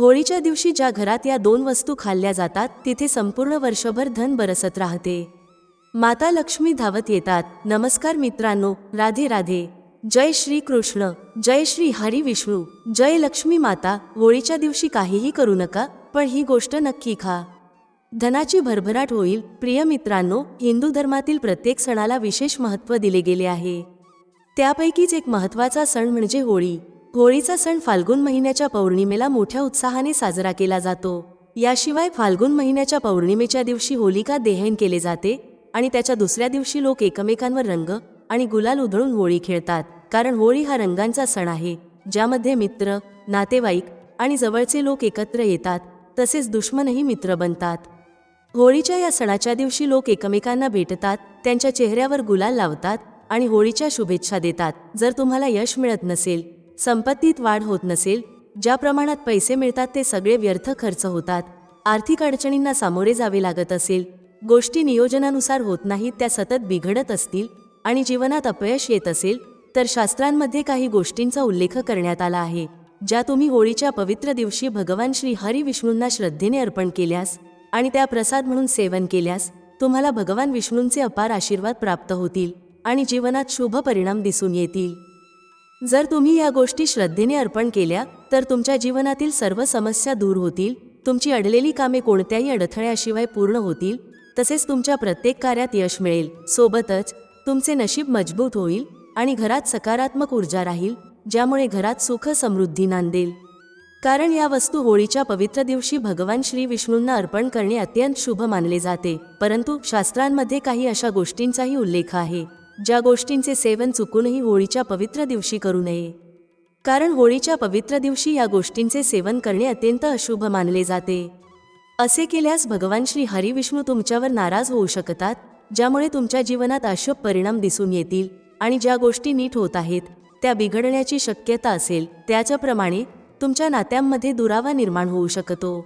होळीच्या दिवशी ज्या घरात या दोन वस्तू खाल्ल्या जातात तिथे संपूर्ण वर्षभर धन बरसत राहते. माता लक्ष्मी धावत येतात. नमस्कार मित्रांनो राधे राधे. जय श्री कृष्ण जय श्री हरी विष्णू जय लक्ष्मी माता होळीच्या दिवशी काहीही करू नका पण ही गोष्ट नक्की खा. धनाची भरभराट होईल. प्रिय मित्रांनो हिंदू धर्मातील प्रत्येक सणाला विशेष महत्त्व दिले गेले आहे. त्यापैकीच एक महत्त्वाचा सण म्हणजे होळी. होळीचा सण फाल्गुन महिन्याच्या पौर्णिमेला मोठ्या उत्साहाने साजरा केला जातो. याशिवाय फाल्गुन महिन्याच्या पौर्णिमेच्या दिवशी होलिका देहन केले जाते आणि त्याच्या दुसऱ्या दिवशी लोक एकमेकांवर रंग आणि गुलाल उधळून होळी खेळतात. कारण होळी हा रंगांचा सण आहे ज्यामध्ये मित्र नातेवाईक आणि जवळचे लोक एकत्र येतात तसेच दुश्मनही मित्र बनतात. होळीच्या या सणाच्या दिवशी लोक एकमेकांना भेटतात त्यांच्या चेहऱ्यावर गुलाल लावतात आणि होळीच्या शुभेच्छा देतात. जर तुम्हाला यश मिळत नसेल संपत्तीत वाढ होत नसेल ज्या प्रमाणात पैसे मिळतात ते सगळे व्यर्थ खर्च होतात. आर्थिक अडचणींना सामोरे जावे लागत असेल. गोष्टी नियोजनानुसार होत नाहीत त्या सतत बिघडत असतील आणि जीवनात अपयश येत असेल तर शास्त्रांमध्ये काही गोष्टींचा उल्लेख करण्यात आला आहे. ज्या तुम्ही होळीच्या पवित्र दिवशी भगवान श्री हरी विष्णूंना श्रद्धेने अर्पण केल्यास आणि त्या प्रसाद म्हणून सेवन केल्यास तुम्हाला भगवान विष्णूंचे अपार आशीर्वाद प्राप्त होतील आणि जीवनात शुभ परिणाम दिसून येतील. जर तुम्ही या गोष्टी श्रद्धेने अर्पण केल्या तर तुमच्या जीवनातील सर्व समस्या दूर होतील तुमची अडलेली कामे कोणत्याही अडथळ्याशिवाय पूर्ण होतील तसेच तुमच्या प्रत्येक कार्यात यश मिळेल. सोबतच तुमचे नशीब मजबूत होईल आणि घरात सकारात्मक ऊर्जा राहील ज्यामुळे घरात सुख समृद्धी नांदेल. कारण या वस्तू होळीच्या पवित्र दिवशी भगवान श्री विष्णूंना अर्पण करणे अत्यंत शुभ मानले जाते परंतु शास्त्रांमध्ये काही अशा गोष्टींचाही उल्लेख आहे. ज्या गोष्टींचे सेवन चुकूनही होळीच्या पवित्र दिवशी करू नये. कारण होळीच्या पवित्र दिवशी या गोष्टींचे सेवन करणे अत्यंत अशुभ मानले जाते. असे केल्यास भगवान श्री हरिविष्णू तुमच्यावर नाराज होऊ शकतात ज्यामुळे तुमच्या जीवनात अशुभ परिणाम दिसून येतील आणि ज्या गोष्टी नीट होत आहेत त्या बिघडण्याची शक्यता असेल त्याच्याप्रमाणे तुमच्या नात्यांमध्ये दुरावा निर्माण होऊ शकतो.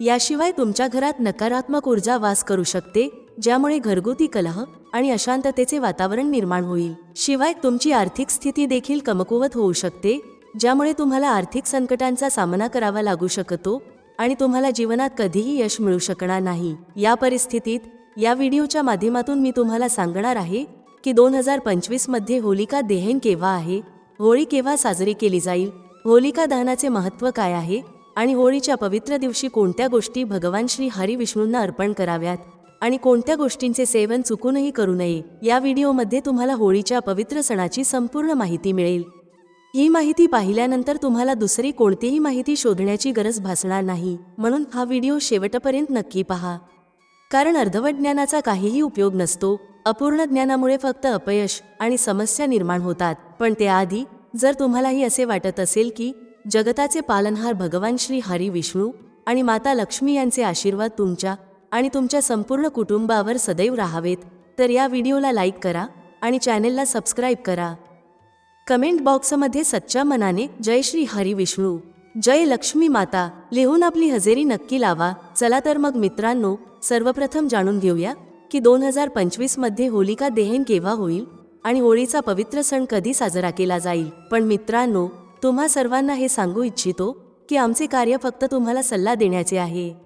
याशिवाय तुमच्या घरात नकारात्मक ऊर्जा वास करू शकते ज्यामुळे घरगुती कलह आणि अशांततेचे वातावरण निर्माण होईल. शिवाय तुमची आर्थिक स्थिती देखील कमकुवत होऊ शकते ज्यामुळे तुम्हाला आर्थिक संकटांचा सामना करावा लागू शकतो आणि तुम्हाला जीवनात कधीही यश मिळू शकणार नाही. या परिस्थितीत या व्हिडिओच्या माध्यमातून मी तुम्हाला सांगणार आहे की दोन हजार पंचवीसमध्ये होलिका देहन केव्हा आहे होळी केव्हा साजरी केली जाईल होलिका दहनाचे महत्त्व काय आहे आणि होळीच्या पवित्र दिवशी कोणत्या गोष्टी भगवान श्री हरी विष्णूंना अर्पण कराव्यात आणि कोणत्या गोष्टींचे सेवन चुकूनही करू नये या व्हिडिओमध्ये तुम्हाला होळीच्या पवित्र सणाची संपूर्ण माहिती मिळेल. ही माहिती पाहिल्यानंतर तुम्हाला दुसरी कोणतीही माहिती शोधण्याची गरज भासणार नाही म्हणून हा व्हिडिओ शेवटपर्यंत नक्की पहा. कारण अर्धवट ज्ञानाचा काहीही उपयोग नसतो अपूर्ण ज्ञानामुळे फक्त अपयश आणि समस्या निर्माण होतात. पण त्याआधी जर तुम्हालाही असे वाटत असेल की जगताचे पालनहार भगवान श्री हरी विष्णू आणि माता लक्ष्मी यांचे आशीर्वाद तुमच्या आणि तुमच्या संपूर्ण कुटुंबावर सदैव राहावेत. तर या व्हिडिओला लाईक करा आणि चॅनेलला सबस्क्राईब करा. कमेंट बॉक्समध्ये सच्च्या मनाने जय श्री हरी विष्णू. जय लक्ष्मी माता. लिहून आपली हजेरी नक्की लावा. चला तर मग मित्रांनो सर्वप्रथम जाणून घेऊया की दोन हजार पंचवीसमध्ये होलिका देहन केव्हा होईल आणि होळीचा पवित्र सण कधी साजरा केला जाईल. पण मित्रांनो तुम्हा सर्वांना हे सांगू इच्छितो की आमचे कार्य फक्त तुम्हाला सल्ला देण्याचे आहे.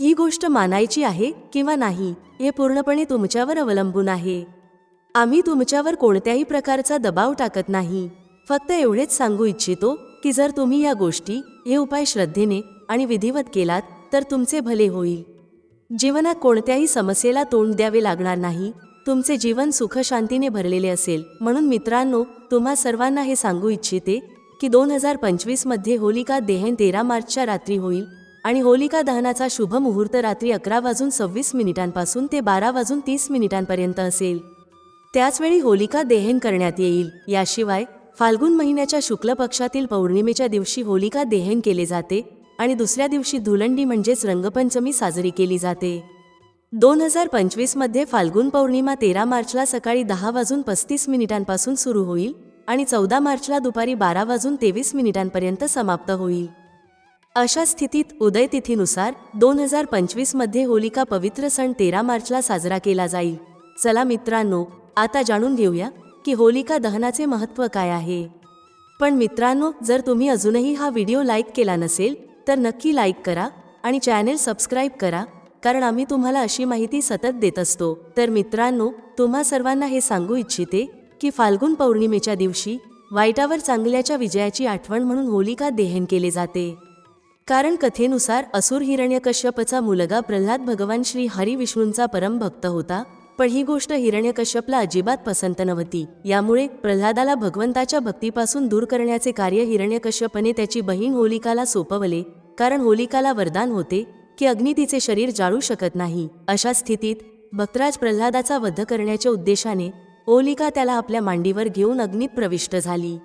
ही गोष्ट मानायची आहे किंवा नाही हे पूर्णपणे तुमच्यावर अवलंबून आहे. आम्ही तुमच्यावर कोणत्याही प्रकारचा दबाव टाकत नाही. फक्त एवढेच सांगू इच्छितो की जर तुम्ही या गोष्टी हे उपाय श्रद्धेने आणि विधिवत केलात तर तुमचे भले होईल. जीवनात कोणत्याही समस्येला तोंड द्यावे लागणार नाही. तुमचे जीवन सुखशांतीने भरलेले असेल. म्हणून मित्रांनो तुम्हा सर्वांना हे सांगू इच्छिते की दोन हजार पंचवीसमध्ये होलिका देहन तेरा मार्चच्या रात्री होईल. आणि होलिका दहनाचा शुभ मुहूर्त रात्री अकरा वाजून सव्वीस मिनिटांपासून ते बारा वाजून तीस मिनिटांपर्यंत असेल. त्याचवेळी होलिका देहन करण्यात येईल. याशिवाय फाल्गुन महिन्याच्या शुक्ल पक्षातील पौर्णिमेच्या दिवशी होलिका देहन केले जाते आणि दुसऱ्या दिवशी धुलंडी म्हणजेच रंगपंचमी साजरी केली जाते. दोन हजार पंचवीसमध्ये फाल्गुन पौर्णिमा तेरा मार्चला सकाळी दहा वाजून पस्तीस मिनिटांपासून सुरू होईल आणि चौदा मार्चला दुपारी बारा वाजून तेवीस मिनिटांपर्यंत समाप्त होईल. अशा स्थितीत उदय तिथीनुसार दोन हजार पंचवीसमध्ये होलिका पवित्र सण तेरा मार्चला साजरा केला जाईल. चला मित्रांनो आता जाणून घेऊया की होलिका दहनाचे महत्त्व काय आहे. पण मित्रांनो जर तुम्ही अजूनही हा व्हिडिओ लाईक केला नसेल तर नक्की लाईक करा आणि चॅनेल सबस्क्राईब करा कारण आम्ही तुम्हाला अशी माहिती सतत देत असतो. तर मित्रांनो तुम्हा सर्वांना हे सांगू इच्छिते की फाल्गुन पौर्णिमेच्या दिवशी वाईटावर चांगल्याच्या विजयाची आठवण म्हणून होलिका दहन केले जाते. कारण कथेनुसार असुर हिरण्यकश्यपचा मुलगा प्रल्हाद भगवान श्री हरी विष्णूंचा परमभक्त होता पण ही गोष्ट हिरण्यकश्यपला अजिबात पसंत नव्हती. यामुळे प्रल्हादाला भगवंताच्या भक्तीपासून दूर करण्याचे कार्य हिरण्यकश्यपने त्याची बहीण होलिकाला सोपवले कारण होलिकाला वरदान होते की अग्नी तिचे शरीर जाळू शकत नाही. अशा स्थितीत भक्तराज प्रल्हादाचा वध करण्याच्या उद्देशाने होलिका त्याला आपल्या मांडीवर घेऊन अग्नीत प्रविष्ट झाली.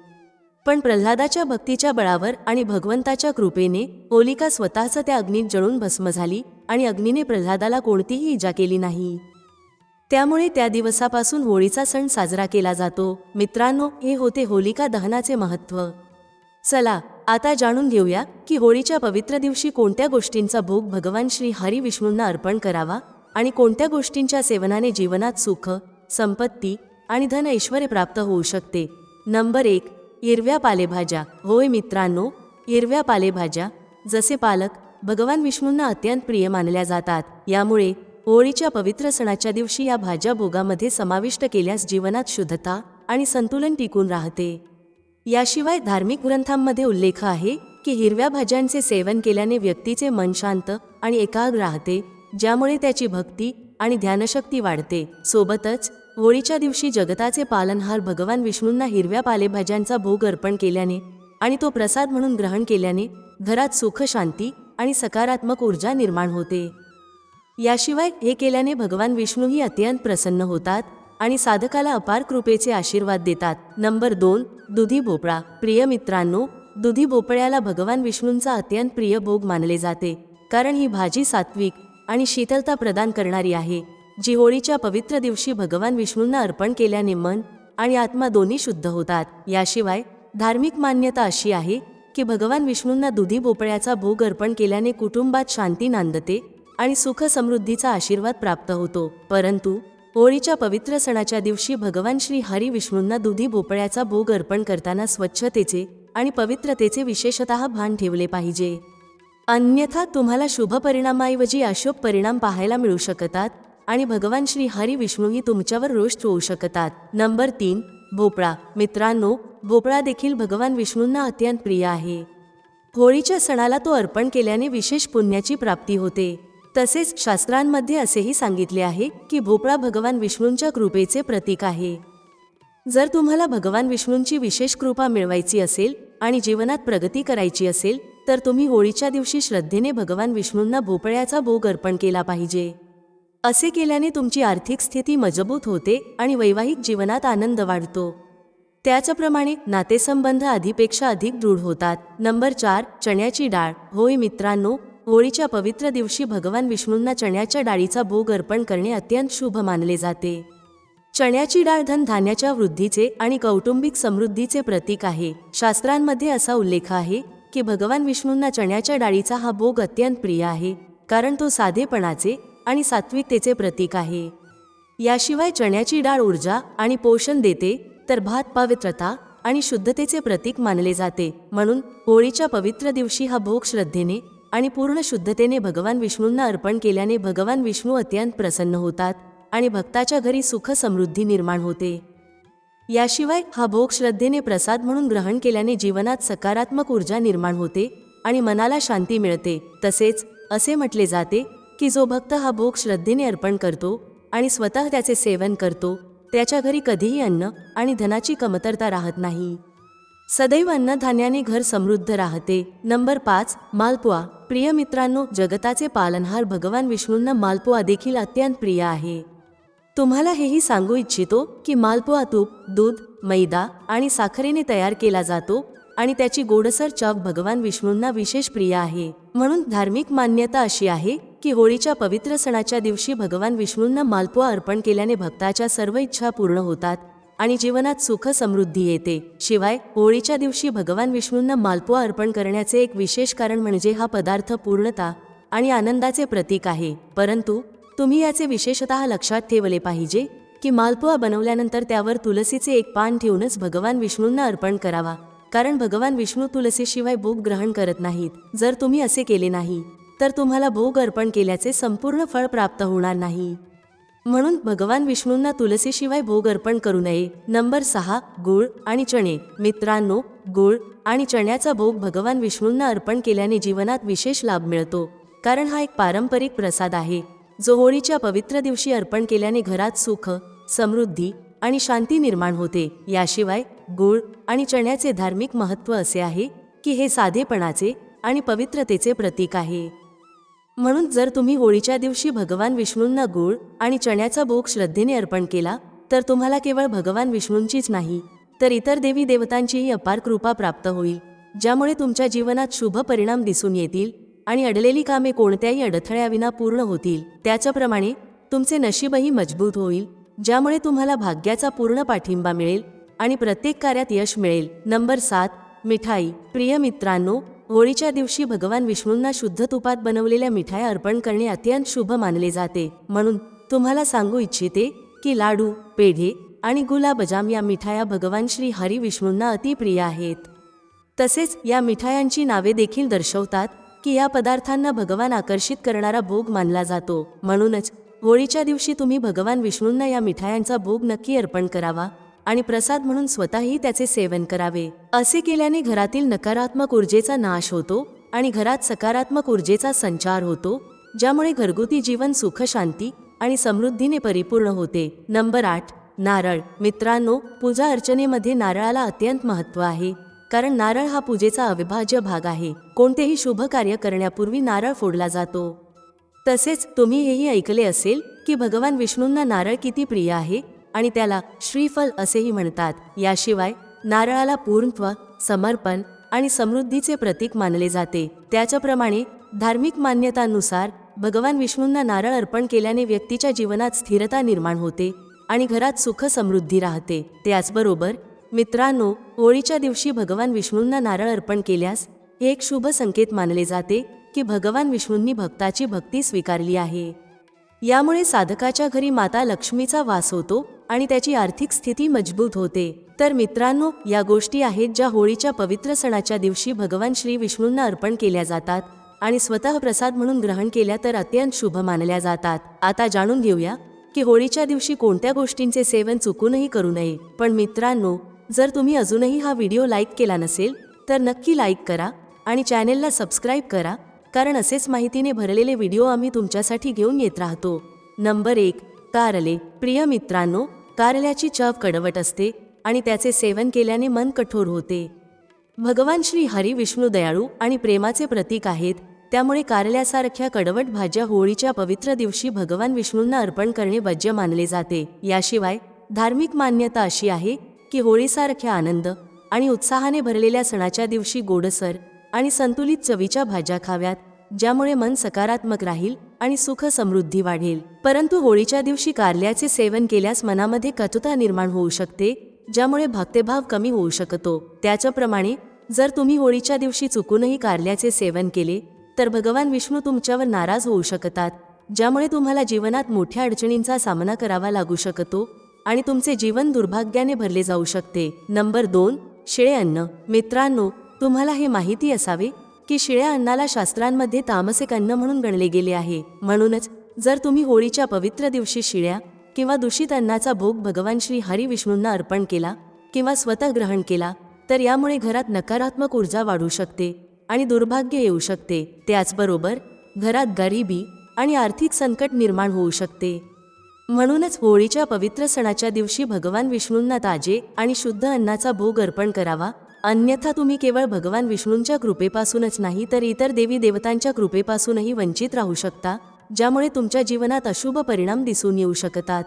पण प्रल्हादाच्या भक्तीच्या बळावर आणि भगवंताच्या कृपेने होलिका स्वतःच त्या अग्नीत जळून भस्म झाली आणि अग्नीने प्रल्हादाला कोणतीही इजा केली नाही. त्यामुळे त्या दिवसापासून होळीचा सण साजरा केला जातो. मित्रांनो हे होते होलिका दहनाचे महत्त्व. चला आता जाणून घेऊया की होळीच्या पवित्र दिवशी कोणत्या गोष्टींचा भोग भगवान श्री हरी विष्णूंना अर्पण करावा आणि कोणत्या गोष्टींच्या सेवनाने जीवनात सुख संपत्ती आणि धन ऐश्वर प्राप्त होऊ शकते. नंबर एक हिरव्या पालेभाज्या. होय मित्रांनो हिरव्या पालेभाज्या जसे पालक भगवान विष्णूंना अत्यंत प्रिय मानल्या जातात यामुळे होळीच्या पवित्र सणाच्या दिवशी या भाज्या भोगामध्ये समाविष्ट केल्यास जीवनात शुद्धता आणि संतुलन टिकून राहते. याशिवाय धार्मिक ग्रंथांमध्ये उल्लेख आहे की हिरव्या भाज्यांचे सेवन केल्याने व्यक्तीचे मन शांत आणि एकाग्र राहते ज्यामुळे त्याची भक्ती आणि ध्यानशक्ती वाढते. सोबतच होळीच्या दिवशी जगताचे पालनहार भगवान विष्णूंना हिरव्या पालेभाज्यांचा भोग अर्पण केल्याने आणि तो प्रसाद म्हणून ग्रहण केल्याने घरात सुख शांती आणि सकारात्मक ऊर्जा निर्माण होते. याशिवाय हे केल्याने भगवान विष्णूही अत्यंत प्रसन्न होतात आणि साधकाला अपार कृपेचे आशीर्वाद देतात. नंबर दोन दुधी भोपळा. प्रिय मित्रांनो दुधी भोपळ्याला भगवान विष्णूंचा अत्यंत प्रिय भोग मानले जाते कारण ही भाजी सात्विक आणि शीतलता प्रदान करणारी आहे. जी होळीच्या पवित्र दिवशी भगवान विष्णूंना अर्पण केल्याने मन आणि आत्मा दोन्ही शुद्ध होतात. याशिवाय धार्मिक मान्यता अशी आहे की भगवान विष्णूंना दुधी भोपळ्याचा भोग अर्पण केल्याने कुटुंबात शांती नांदते आणि सुख समृद्धीचा आशीर्वाद प्राप्त होतो. परंतु होळीच्या पवित्र सणाच्या दिवशी भगवान श्री हरी विष्णूंना दुधी भोपळ्याचा भोग अर्पण करताना स्वच्छतेचे आणि पवित्रतेचे विशेषतः भान ठेवले पाहिजे. अन्यथा तुम्हाला शुभ परिणामाऐवजी अशुभ परिणाम पाहायला मिळू शकतात. आणि भगवान श्री हरी विष्णूही तुमच्यावर रोष होऊ शकतात. नंबर तीन भोपळा. मित्रांनो भोपळा देखील भगवान विष्णूंना अत्यंत प्रिय आहे. होळीच्या सणाला तो अर्पण केल्याने विशेष पुण्याची प्राप्ती होते. तसेच शास्त्रांमध्ये असेही सांगितले आहे की भोपळा भगवान विष्णूंच्या कृपेचे प्रतीक आहे. जर तुम्हाला भगवान विष्णूंची विशेष कृपा मिळवायची असेल आणि जीवनात प्रगती करायची असेल तर तुम्ही होळीच्या दिवशी श्रद्धेने भगवान विष्णूंना भोपळ्याचा भोग अर्पण केला पाहिजे. असे केल्याने तुमची आर्थिक स्थिती मजबूत होते आणि वैवाहिक जीवनात आनंद वाढतो. त्याचप्रमाणे नातेसंबंध आधीपेक्षा अधिक दृढ होतात. नंबर चार चण्याची डाळ. होय मित्रांनो होळीच्या पवित्र दिवशी भगवान विष्णूंना चण्याच्या डाळीचा भोग अर्पण करणे अत्यंत शुभ मानले जाते. चण्याची डाळ धन धान्याच्या वृद्धीचे आणि कौटुंबिक समृद्धीचे प्रतीक आहे. शास्त्रांमध्ये असा उल्लेख आहे की भगवान विष्णूंना चण्याच्या डाळीचा हा भोग अत्यंत प्रिय आहे कारण तो साधेपणाचे आणि सात्विकतेचे प्रतीक आहे. याशिवाय चण्याची डाळ ऊर्जा आणि पोषण देते तर भात पवित्रता आणि शुद्धतेचे प्रतीक मानले जाते. म्हणून होळीच्या पवित्र दिवशी हा भोग श्रद्धेने आणि पूर्ण शुद्धतेने भगवान विष्णूंना अर्पण केल्याने भगवान विष्णू अत्यंत प्रसन्न होतात आणि भक्ताच्या घरी सुख समृद्धी निर्माण होते. याशिवाय हा भोग श्रद्धेने प्रसाद म्हणून ग्रहण केल्याने जीवनात सकारात्मक ऊर्जा निर्माण होते आणि मनाला शांती मिळते. तसेच असे म्हटले जाते की जो भक्त हा भोग श्रद्धेने अर्पण करतो आणि स्वतः त्याचे सेवन करतो त्याच्या घरी कधीही अन्न आणि धनाची कमतरता राहत नाही. सदैव अन्नधान्याने घर समृद्ध राहते. नंबर पाच मालपुआ. प्रिय मित्रांनो जगताचे पालनहार भगवान विष्णूंना मालपुआ देखील अत्यंत प्रिय आहे. तुम्हाला हेही सांगू इच्छितो की मालपुआ तूप दूध मैदा आणि साखरेने तयार केला जातो आणि त्याची गोडसर चव भगवान विष्णूंना विशेष प्रिय आहे. म्हणून धार्मिक मान्यता अशी आहे की होळीच्या पवित्र सणाच्या दिवशी भगवान विष्णूंना मालपुआ अर्पण केल्याने भक्ताच्या सर्व इच्छा पूर्ण होतात आणि जीवनात सुख समृद्धी येते. शिवाय होळीच्या दिवशी भगवान विष्णूंना मालपुआ अर्पण करण्याचे एक विशेष कारण म्हणजे हा पदार्थ पूर्णता आणि आनंदाचे प्रतीक आहे. परंतु तुम्ही याचे विशेषतः लक्षात ठेवले पाहिजे की मालपुआ बनवल्यानंतर त्यावर तुलसीचे एक पान ठेवूनच भगवान विष्णूंना अर्पण करावा. कारण भगवान विष्णू तुलसीशिवाय भोग ग्रहण करत नाहीत. जर तुम्ही असे केले नाही तर तुम्हाला भोग अर्पण केल्याचे संपूर्ण फळ प्राप्त होणार नाही. म्हणून भगवान विष्णूंना तुलसीशिवाय भोग अर्पण करू नये. नंबर सहा गुळ आणि चणे. मित्रांनो गुळ आणि चण्याचा भोग भगवान विष्णूंना अर्पण केल्याने जीवनात विशेष लाभ मिळतो. कारण हा एक पारंपरिक प्रसाद आहे. जो होळीच्या पवित्र दिवशी अर्पण केल्याने घरात सुख समृद्धी आणि शांती निर्माण होते. याशिवाय गुळ आणि चण्याचे धार्मिक महत्त्व असे आहे की हे साधेपणाचे आणि पवित्रतेचे प्रतीक आहे. म्हणून जर तुम्ही होळीच्या दिवशी भगवान विष्णूंना गूळ आणि चण्याचा भोग श्रद्धेने अर्पण केला तर तुम्हाला केवळ भगवान विष्णूंचीच नाही तर इतर देवी देवतांचीही अपार कृपा प्राप्त होईल ज्यामुळे तुमच्या जीवनात शुभ परिणाम दिसून येतील आणि अडलेली कामे कोणत्याही अडथळ्याविना पूर्ण होतील. त्याच्याप्रमाणे तुमचे नशीबही मजबूत होईल ज्यामुळे तुम्हाला भाग्याचा पूर्ण पाठिंबा मिळेल आणि प्रत्येक कार्यात यश मिळेल. नंबर सात मिठाई. प्रिय मित्रांनो होळीच्या दिवशी भगवान विष्णूंना शुद्ध तुपात बनवलेल्या मिठाया अर्पण करणे अत्यंत शुभ मानले जाते. म्हणून तुम्हाला सांगू इच्छिते की लाडू पेढे आणि गुलाबजाम या मिठाया भगवान श्री हरी विष्णूंना अतिप्रिय आहेत. तसेच या मिठायांची नावे देखील दर्शवतात की या पदार्थांना भगवान आकर्षित करणारा भोग मानला जातो. म्हणूनच होळीच्या दिवशी तुम्ही भगवान विष्णूंना या मिठायांचा भोग नक्की अर्पण करावा. आणि प्रसाद म्हणून स्वतःही त्याचे सेवन करावे. असे केल्याने घरातील नकारात्मक ऊर्जेचा नाश होतो आणि घरात सकारात्मक ऊर्जेचा संचार होतो ज्यामुळे घरगुती जीवन सुख शांती आणि समृद्धीने परिपूर्ण होते. नंबर आठ नारळ. मित्रांनो पूजा अर्चनेमध्ये नारळाला अत्यंत महत्त्व आहे कारण नारळ हा पूजेचा अविभाज्य भाग आहे. कोणतेही शुभ कार्य करण्यापूर्वी नारळ फोडला जातो. तसेच तुम्ही हेही ऐकले असेल की भगवान विष्णूंना नारळ किती प्रिय आहे आणि त्याला श्रीफल असेही म्हणतात. याशिवाय नारळाला पूर्णत्व समर्पण आणि समृद्धीचे प्रतीक मानले जाते. त्याच्याप्रमाणे धार्मिक मान्यतांनुसार भगवान विष्णूंना नारळ अर्पण केल्याने व्यक्तीच्या जीवनात स्थिरता निर्माण होते आणि घरात सुख समृद्धी राहते. त्याचबरोबर मित्रांनो होळीच्या दिवशी भगवान विष्णूंना नारळ अर्पण केल्यास हे एक शुभ संकेत मानले जाते की भगवान विष्णूंनी भक्ताची भक्ती स्वीकारली आहे. यामुळे साधकाच्या घरी माता लक्ष्मीचा वास होतो आणि त्याची आर्थिक स्थिती मजबूत होते. तर मित्रांनो या गोष्टी आहेत ज्या होळीच्या पवित्र सणाच्या दिवशी भगवान श्री विष्णूंना अर्पण केल्या जातात आणि स्वतः प्रसाद म्हणून ग्रहण केल्या तर अत्यंत शुभ मानल्या जातात. आता जाणून घेऊया की होळीच्या दिवशी कोणत्या गोष्टींचे सेवन चुकूनही करू नये. पण मित्रांनो जर तुम्ही अजूनही हा व्हिडिओ लाईक केला नसेल तर नक्की लाईक करा आणि चॅनेलला सबस्क्राईब करा कारण असेच माहितीने भरलेले व्हिडिओ आम्ही तुमच्यासाठी घेऊन येत राहतो. नंबर एक कारले. प्रिय मित्रांनो कारल्याची चव कडवट असते आणि त्याचे सेवन केल्याने मन कठोर होते. भगवान श्री हरी विष्णू दयाळू आणि प्रेमाचे प्रतीक आहेत त्यामुळे कारल्यासारख्या कडवट भाज्या होळीच्या पवित्र दिवशी भगवान विष्णूंना अर्पण करणे वज्य मानले जाते. याशिवाय धार्मिक मान्यता अशी आहे की होळीसारख्या आनंद आणि उत्साहाने भरलेल्या सणाच्या दिवशी गोडसर आणि संतुलित चवीच्या भाज्या खाव्यात ज्यामुळे मन सकारात्मक राहील आणि सुख समृद्धी वाढेल. परंतु होळीच्या दिवशी कारल्याचे सेवन केल्यास मनामध्ये कटुता निर्माण होऊ शकते ज्यामुळे भक्तेभाव कमी होऊ शकतो. त्याच्याप्रमाणे जर तुम्ही होळीच्या दिवशी चुकूनही कारल्याचे सेवन केले तर भगवान विष्णू तुमच्यावर नाराज होऊ शकतात ज्यामुळे तुम्हाला जीवनात मोठ्या अडचणींचा सामना करावा लागू शकतो आणि तुमचे जीवन दुर्भाग्याने भरले जाऊ शकते. नंबर दोन शिळे अन्न मित्रांनो तुम्हाला हे माहिती असावे की शिळ्या अन्नाला शास्त्रांमध्ये तामसिक अन्न म्हणून गणले गेले आहे. म्हणूनच जर तुम्ही होळीच्या पवित्र दिवशी शिळ्या किंवा दूषित अन्नाचा भोग भगवान श्री हरी विष्णूंना अर्पण केला किंवा स्वतः ग्रहण केला तर यामुळे घरात नकारात्मक ऊर्जा वाढू शकते आणि दुर्भाग्य येऊ शकते. त्याचबरोबर घरात गरिबी आणि आर्थिक संकट निर्माण होऊ शकते. म्हणूनच होळीच्या पवित्र सणाच्या दिवशी भगवान विष्णूंना ताजे आणि शुद्ध अन्नाचा भोग अर्पण करावा अन्यथा तुम्ही केवळ भगवान विष्णूंच्या कृपेपासूनच नाही तर इतर देवी देवतांच्या कृपेपासूनही वंचित राहू शकता ज्यामुळे तुमच्या जीवनात अशुभ परिणाम दिसून येऊ शकतात.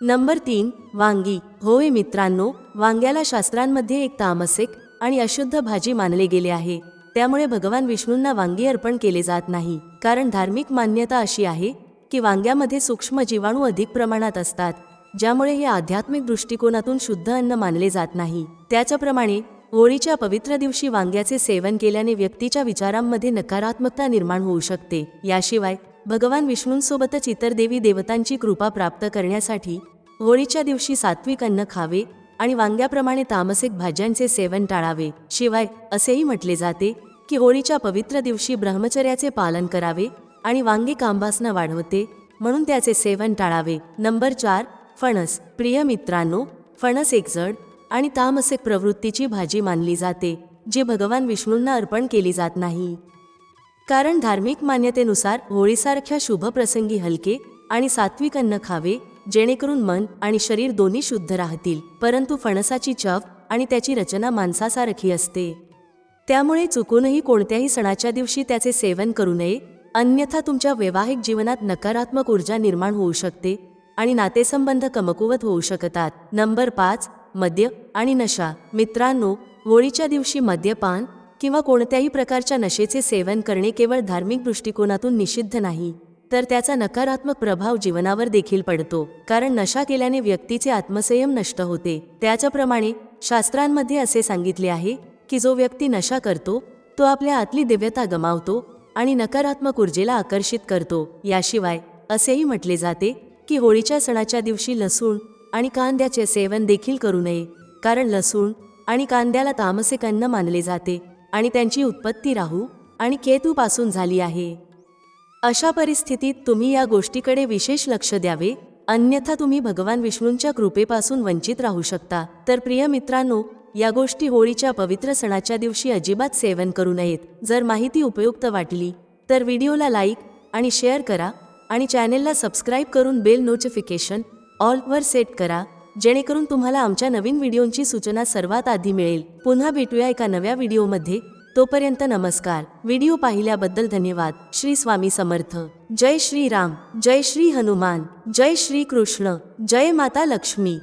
नंबर तीन वांगी. होय मित्रांनो वांग्याला शास्त्रांमध्ये एक तामसिक आणि अशुद्ध भाजी मानले गेले आहे. त्यामुळे भगवान विष्णूंना वांगी अर्पण केले जात नाही. कारण धार्मिक मान्यता अशी आहे की वांग्यामध्ये सूक्ष्म जीवाणू अधिक प्रमाणात असतात ज्यामुळे हे आध्यात्मिक दृष्टिकोनातून शुद्ध अन्न मानले जात नाही. त्याच्याप्रमाणे होळीच्या पवित्र दिवशी वांग्याचे सेवन केल्याने व्यक्तीच्या विचारांमध्ये नकारात्मकता निर्माण होऊ शकते. याशिवाय भगवान विष्णूंसोबतच इतर देवी देवतांची कृपा प्राप्त करण्यासाठी होळीच्या दिवशी सात्विक अन्न खावे आणि वांग्याप्रमाणे तामसिक भाज्यांचे सेवन टाळावे. शिवाय असेही म्हटले जाते की होळीच्या पवित्र दिवशी ब्रह्मचर्याचे पालन करावे आणि वांगे कांबासना वाढवते म्हणून त्याचे सेवन टाळावे. नंबर चार फणस. प्रिय मित्रांनो फणस एक जड आणि तामसिक प्रवृत्तीची भाजी मानली जाते जी भगवान विष्णूंना अर्पण केली जात नाही. कारण धार्मिक मान्यतेनुसार होळीसारख्या शुभप्रसंगी हलके आणि सात्विक अन्न खावे जेणेकरून मन आणि शरीर दोन्ही शुद्ध राहतील परंतु फणसाची चव आणि त्याची रचना माणसासारखी असते. त्यामुळे चुकूनही कोणत्याही सणाच्या दिवशी त्याचे सेवन करू नये अन्यथा तुमच्या वैवाहिक जीवनात नकारात्मक ऊर्जा निर्माण होऊ शकते आणि नातेसंबंध कमकुवत होऊ शकतात. नंबर पाच मद्य आणि नशा. मित्रांनो होळीच्या दिवशी मद्यपान किंवा कोणत्याही प्रकारच्या नशेचे सेवन करणे केवळ धार्मिक दृष्टिकोनातून निषिद्ध नाही तर त्याचा नकारात्मक प्रभाव जीवनावर देखील पडतो. कारण नशा केल्याने व्यक्तीचे आत्मसंयम नष्ट होते. त्याच्याप्रमाणे शास्त्रांमध्ये असे सांगितले आहे की जो व्यक्ती नशा करतो तो आपल्या आतली दिव्यता गमावतो आणि नकारात्मक ऊर्जेला आकर्षित करतो. याशिवाय असेही म्हटले जाते की होळीच्या सणाच्या दिवशी लसूण आणि कांद्याचे सेवन देखील करू नये कारण लसूण आणि कांद्याला तामसिक अन्न मानले जाते आणि त्यांची उत्पत्ती राहू आणि केतूपासून झाली आहे. अशा परिस्थितीत तुम्ही या गोष्टीकडे विशेष लक्ष द्यावे अन्यथा तुम्ही भगवान विष्णूंच्या कृपेपासून वंचित राहू शकता. तर प्रिय मित्रांनो या गोष्टी होळीच्या पवित्र सणाच्या दिवशी अजिबात सेवन करू नयेत. जर माहिती उपयुक्त वाटली तर व्हिडिओला लाईक आणि शेअर करा आणि चॅनेलला सबस्क्राईब करून बेल नोटिफिकेशन ऑलवर सेट करा जेणेकरून तुम्हाला आमच्या नवीन व्हिडिओंची सूचना सर्वात आधी मिळेल. पुन्हा भेटूया एका नव्या व्हिडिओमध्ये. तोपर्यंत नमस्कार. व्हिडिओ पाहिल्याबद्दल धन्यवाद. श्री स्वामी समर्थ. जय श्री राम. जय श्री हनुमान. जय श्री कृष्ण. जय माता लक्ष्मी.